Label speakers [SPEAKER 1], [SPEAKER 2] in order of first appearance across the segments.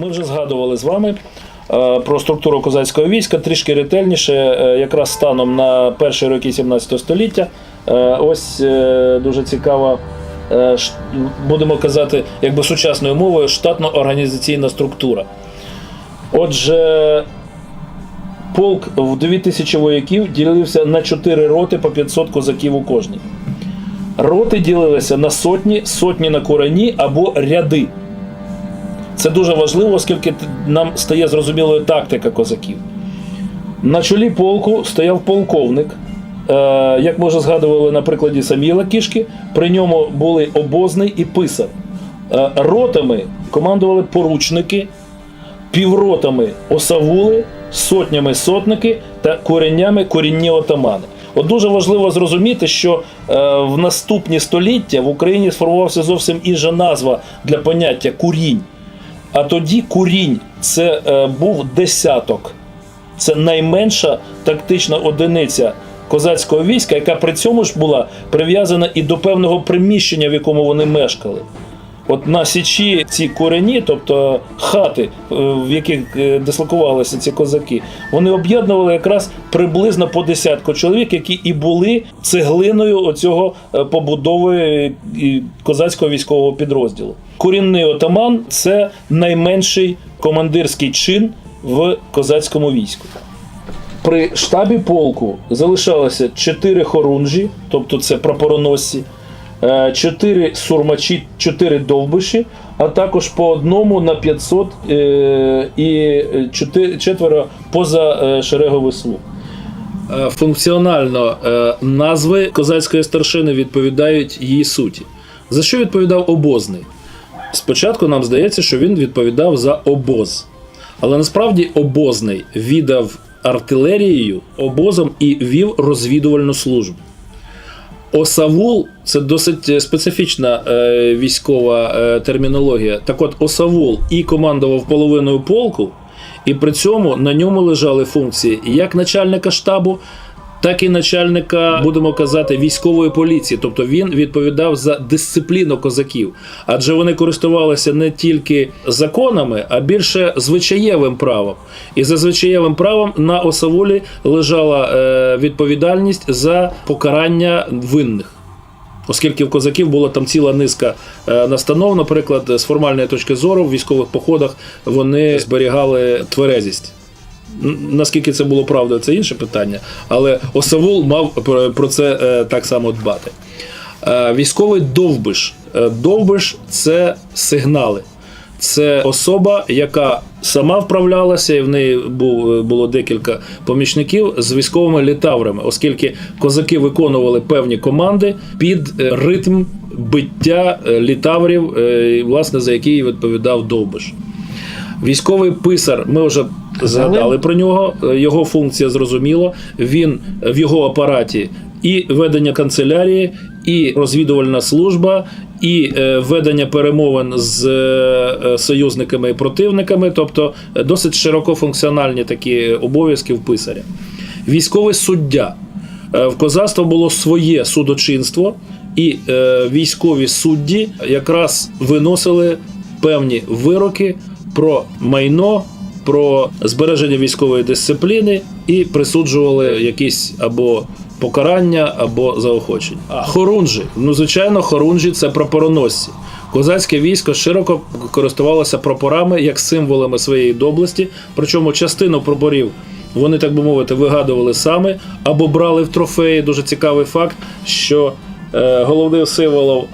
[SPEAKER 1] Ми вже згадували з вами е, про структуру козацького війська трішки ретельніше, е, якраз станом на перші роки 17 століття. Е, Ось дуже цікава, будемо казати, якби сучасною мовою, штатно-організаційна структура. Отже, полк в 2000 вояків ділився на 4 роти по 500 козаків у кожній. Роти ділилися на сотні, сотні на курені або ряди. Це дуже важливо, оскільки нам стає зрозумілою тактика козаків. На чолі полку стояв полковник. Е, як ми вже згадували на прикладі Саміла Кішки, при ньому були обозний і писар. Е, ротами командували поручники, півротами осавули, сотнями сотники та коренями корінні отамани. От дуже важливо зрозуміти, що е, в наступні століття в Україні сформувався зовсім інша назва для поняття курінь. А тоді курінь це е, був десяток. Це найменша тактична одиниця козацького війська, яка при цьому ж була прив'язана і до певного приміщення, в якому вони мешкали. От на січі ці корені, тобто хати, е, в яких е, дислокувалися ці козаки, вони об'єднували якраз приблизно по десятку чоловік, які і були цеглиною оцього е, побудови козацького військового підрозділу. Корінний отаман це найменший командирський чин в козацькому війську. При штабі полку залишалося 4 хорунжі, тобто це прапороносці, 4 сурмачі, 4 довбиші, а також по одному на 500 е, і 4, четверо поза е, шереговий слуг. Е, Функціонально е, назви козацької старшини відповідають її суті. За що відповідав обозний? Спочатку нам здається, що він відповідав за обоз. Але насправді обозний віддав артилерією обозом і вів розвідувальну службу. Осавул це досить специфічна е, військова е, термінологія. Так от, Осавул і командував половиною полку, і при цьому на ньому лежали функції як начальника штабу, так і начальника, будемо казати, військової поліції. Тобто він відповідав за дисципліну козаків, адже вони користувалися не тільки законами, а більше звичаєвим правом. І за звичаєвим правом на осаволі лежала е, відповідальність за покарання винних. Оскільки в козаків була там ціла низка е, настанов, наприклад, з формальної точки зору, в військових походах вони зберігали тверезість. Наскільки це було правдою, це інше питання. Але Осавул мав про- це е, так само дбати. Е, Військовий довбиш. Е, Довбиш це сигнали. Це особа, яка сама вправлялася, і в неї було декілька помічників з військовими літаврами, оскільки козаки виконували певні команди під ритм биття літаврів, власне, за який відповідав Довбиш. Військовий писар, ми вже згадали про нього. е, Його функція зрозуміло. Він в його апараті і ведення канцелярії, і розвідувальна служба, і е, ведення перемовин з е, союзниками і противниками, тобто досить широкофункціональні такі обов'язки в писаря. Військовий суддя. В козацтва було своє судочинство, і військові судді якраз виносили певні вироки про майно, про збереження військової дисципліни і присуджували якісь або покарання, або заохочення. А хорунжі, ну звичайно, хорунжі це прапороносці. Козацьке військо широко користувалося прапорами як символами своєї доблесті, причому частину прапорів вони, так би мовити, вигадували саме або брали в трофеї. Дуже цікавий факт, що е, головним символом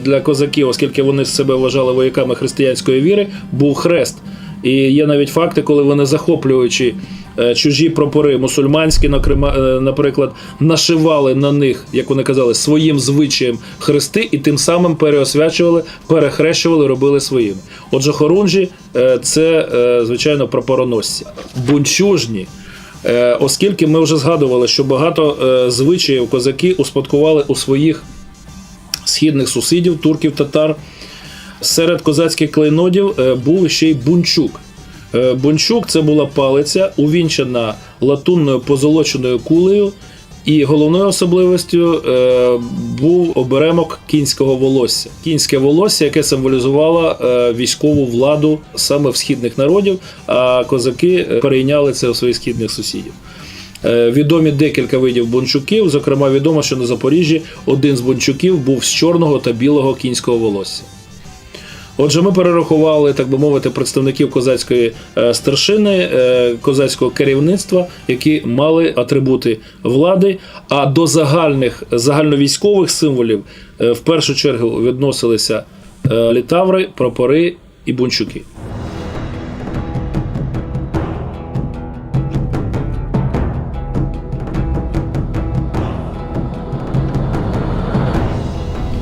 [SPEAKER 1] для козаків, оскільки вони себе вважали вояками християнської віри, був хрест. І є навіть факти, коли вони захоплюючи е, чужі прапори мусульманські, е, наприклад, нашивали на них, як вони казали, своїм звичаєм хрести, і тим самим переосвячували, перехрещували, робили своїми. Отже, хорунжі е, це, е, звичайно, прапороносці. Бунчужні. Е, Оскільки ми вже згадували, що багато е, звичаїв козаки успадкували у своїх східних сусідів, турків, татар. Серед козацьких клейнодів е, був ще й бунчук. Е, Бунчук це була палиця, увінчена латунною позолоченою кулею І головною особливістю е, був оберемок кінського волосся. Кінське волосся, яке символізувало військову владу саме в східних народів, а козаки перейняли це у своїх східних сусідів. Е, Відомі декілька видів бунчуків. Зокрема, відомо, що на Запоріжжі один з бунчуків був з чорного та білого кінського волосся. Отже, ми перерахували, так би мовити, представників козацької е, старшини, е, козацького керівництва, які мали атрибути влади. А до загальних загальновійськових символів в першу чергу відносилися літаври, прапори і бунчуки.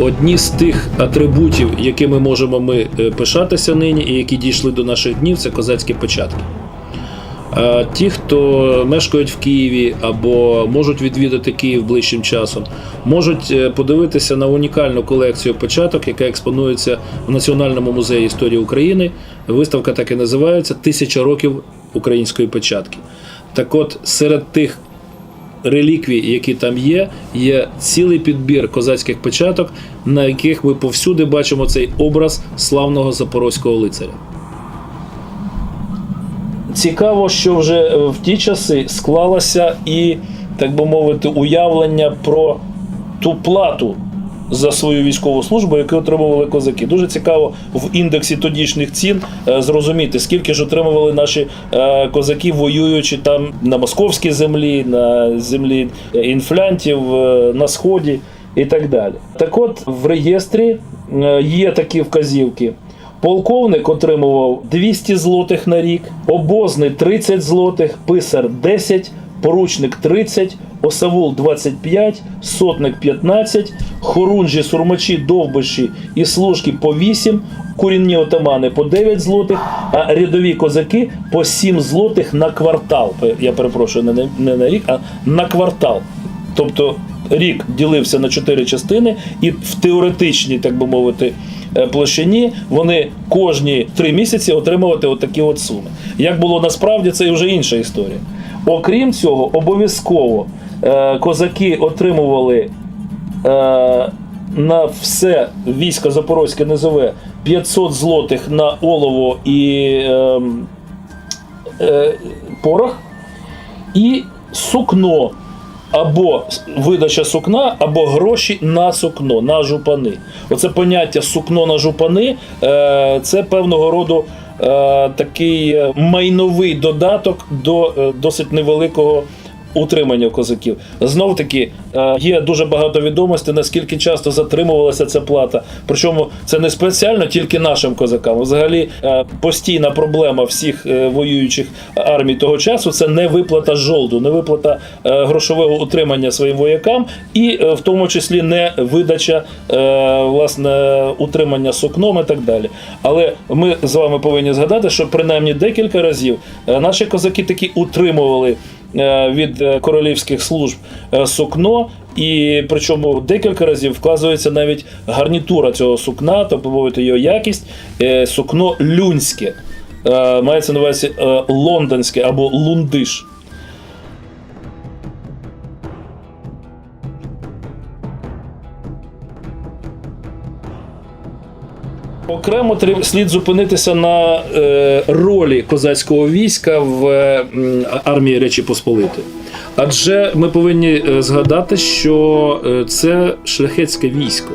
[SPEAKER 1] Одні з тих атрибутів, якими можемо ми е, пишатися нині, і які дійшли до наших днів, це козацькі печатки. А ті, хто мешкають в Києві або можуть відвідати Київ ближчим часом, можуть е, подивитися на унікальну колекцію печаток, яка експонується в Національному музеї історії України. Виставка так і називається Тисяча років української печатки. Так от, серед тих реліквій, які там є, є цілий підбір козацьких печаток, на яких ми повсюди бачимо цей образ славного запорозького лицаря. Цікаво, що вже е, в ті часи склалося і, так би мовити, уявлення про ту плату за свою військову службу, яку отримували козаки. Дуже цікаво в індексі тодішніх цін е, зрозуміти, скільки ж отримували наші е, козаки, воюючи там на московській землі, на землі інфлянтів, е, на сході і так далі. Так от в реєстрі є такі вказівки. Полковник отримував 200 злотих на рік, обозний 30 злотих, писар 10, поручник 30, осавул 25, сотник 15, хорунжі, сурмачі, довбиші і служки по 8, курінні отамани по 9 злотих, а рядові козаки по 7 злотих на квартал. Я перепрошую, не на, не на рік, а на квартал. Тобто рік ділився на чотири частини, і в теоретичній, так би мовити, е, площині вони кожні три місяці отримувати отакі от суми. Як було насправді, це вже інша історія. Окрім цього, обов'язково козаки отримували е, на все військо Запорозьке низове 500 злотих на олово і е, е, порох і сукно. Або видача сукна, або гроші на сукно, на жупани. Оце поняття сукно на жупани е, це певного роду е, такий е, майновий додаток до е, досить невеликого утримання козаків. Знов таки е, є дуже багато відомостей, наскільки часто затримувалася ця плата. Причому це не спеціально тільки нашим козакам. Взагалі е, постійна проблема всіх е, воюючих армій того часу це не виплата жолду, не виплата грошового утримання своїм воякам, і в тому числі не видача власне утримання сукном і так далі. Але ми з вами повинні згадати, що принаймні декілька разів наші козаки таки утримували від е, королівських служб е, сукно, і причому декілька разів вказується навіть гарнітура цього сукна, тобто мовити його якість, е, сукно люнське. Е, Мається на увазі е, лондонське або лундиш. Окремо слід зупинитися на е, ролі козацького війська в е, армії Речі Посполитої. Адже ми повинні е, згадати, що це шляхетське військо.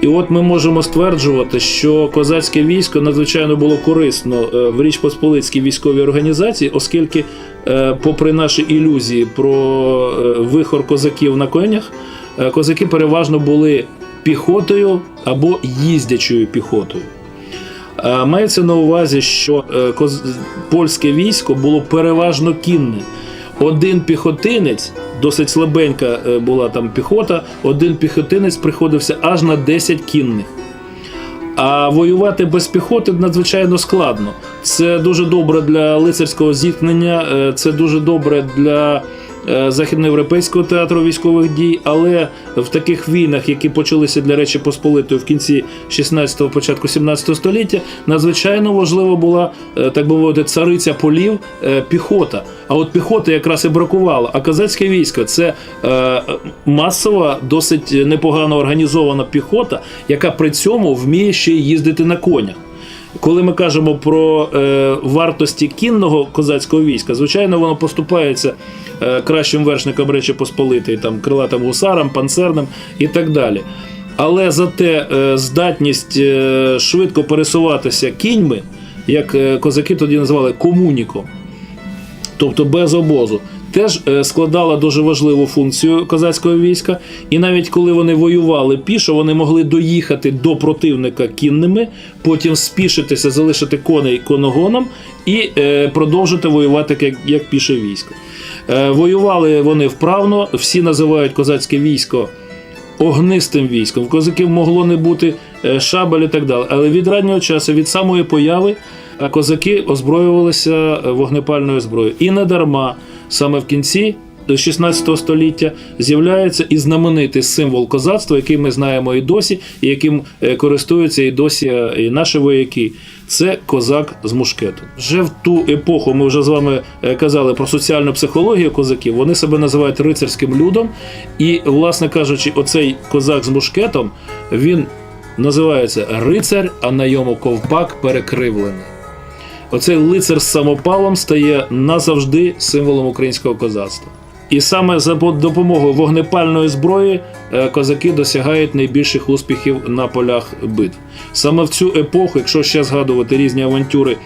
[SPEAKER 1] І от ми можемо стверджувати, що козацьке військо надзвичайно було корисно в Річ Посполицькій військовій організації, оскільки, попри наші ілюзії про вихор козаків на конях, козаки переважно були піхотою або їздячою піхотою. Мається на увазі, що е, польське військо було переважно кінне. Один піхотинець, досить слабенька е, була там піхота, один піхотинець приходився аж на 10 кінних. А воювати без піхоти надзвичайно складно. Це дуже добре для лицарського зіткнення, е, це дуже добре для е, західноєвропейського театру військових дій, але в таких війнах, які почалися для Речі Посполитої в кінці 16-го, початку 17 століття, надзвичайно важлива була, е, так би мовити, цариця полів е, піхота. А от піхоти якраз і бракувало. А козацьке військо це е, масова, досить непогано організована піхота, яка при цьому вміє ще їздити на конях. Коли ми кажемо про е, вартості кінного козацького війська, звичайно, воно поступається е, кращим вершникам Речі Посполитої, там крилатим гусарам, панцерним і так далі. Але зате е, здатність е, швидко пересуватися кіньми, як е, козаки тоді називали комуніком, тобто без обозу, теж е, складала дуже важливу функцію козацького війська. І навіть коли вони воювали пішо, вони могли доїхати до противника кінними, потім спішитися, залишити коней коногоном і е, продовжити воювати як, як піше військо. Е, воювали вони вправно, всі називають козацьке військо огнистим військом. В козаків могло не бути шабель і так далі. Але від раннього часу, від самої появи, козаки озброювалися вогнепальною зброєю. І не дарма саме в кінці. 16 століття з'являється і знаменитий символ козацтва, який ми знаємо і досі, і яким е, користуються і досі е, і наші вояки. Це козак з мушкетом. Вже в ту епоху ми вже з вами е, казали про соціальну психологію козаків. Вони себе називають рицарським людом. І, власне кажучи, оцей козак з мушкетом він називається рицар, а на йому ковпак перекривлений. Оцей лицар з самопалом стає назавжди символом українського козацтва. І саме за допомогою вогнепальної зброї е, козаки досягають найбільших успіхів на полях битв. Саме в цю епоху, якщо ще згадувати різні авантюри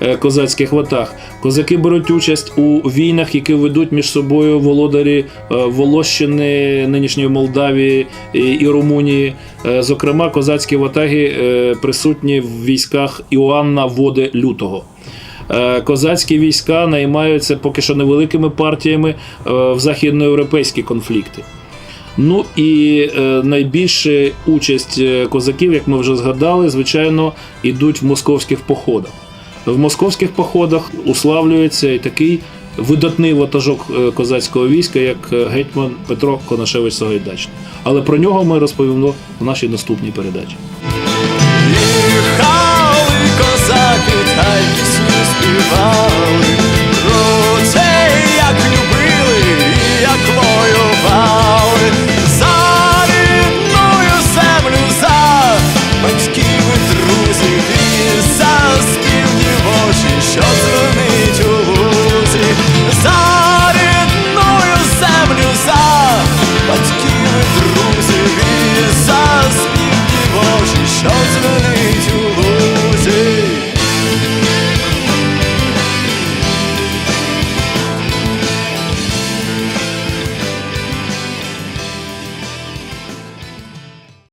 [SPEAKER 1] е, козацьких ватаг, козаки беруть участь у війнах, які ведуть між собою володарі е, Волощини, нинішньої Молдавії і, Румунії. Зокрема, козацькі ватаги присутні в військах Іоанна Води Лютого. Е, Козацькі війська наймаються поки що невеликими партіями е, в західноєвропейські конфлікти. Ну і е, найбільша участь козаків, як ми вже згадали, звичайно, ідуть в московських походах. В московських походах уславлюється і такий видатний ватажок козацького війська, як гетьман Петро Конашевич Сагайдачний. Але про нього ми розповімо в нашій наступній передачі.
[SPEAKER 2] Їхали козаки, та й пісні співали,